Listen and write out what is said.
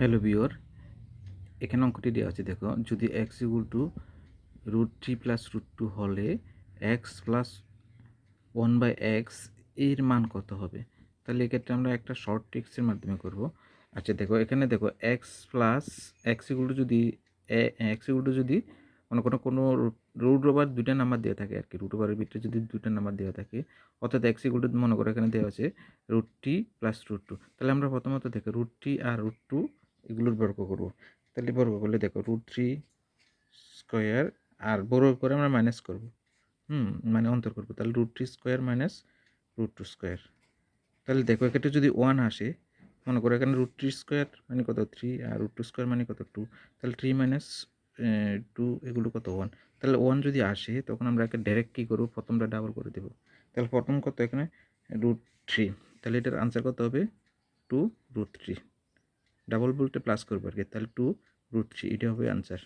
Hello বিওর এখানে অঙ্কটি দেওয়া আছে, দেখো, যদি x equal to root three plus root two হলে এক্স প্লাস ওয়ান বাই এক্সের মান কত হবে? তাহলে এক্ষেত্রে আমরা একটা শর্ট ট্রিক্সের মাধ্যমে করব। আচ্ছা দেখো, এখানে দেখো x plus x equal to যদি এক্স ইকুয়াল টু যদি মনে কোনো কোনো রুট ওভার দুইটা নাম্বার দেওয়া থাকে আর কি রুট ওভারের ভিতরে যদি দুইটা নাম্বার দেওয়া থাকে, অর্থাৎ এক্স ইকুয়াল টু মনে করো এখানে দেওয়া আছে রুট টি প্লাস রুট টু তাহলে আমরা প্রথমত দেখো রুট টি আর রুট টু এগুলোর বর্গ করব। তাহলে বর্গ করলে দেখো রুট থ্রি স্কোয়ার আর বড় করে আমরা মাইনাস করব। হুম মানে অন্তর করব। তাহলে root three square minus root two square তাহলে দেখো এক্ষেত্রে যদি ওয়ান আসে, মনে করো এখানে রুট থ্রি স্কোয়ার মানে কত? থ্রি আর রুট টু স্কোয়ার মানে কত? টু তাহলে থ্রি মাইনাস টু এগুলো কত? ওয়ান তাহলে ওয়ান যদি আসে, তখন আমরা একে ডাইরেক্ট কী করব? প্রথমটা ডাবল করে দেবো। তাহলে প্রথম কত এখানে? রুট থ্রি তাহলে এটার আনসার কত হবে? টু রুট থ্রি ডাবল বলতে প্লাস করব আর কি তাহলে টু রুট থ্রি এটা হবে আনসার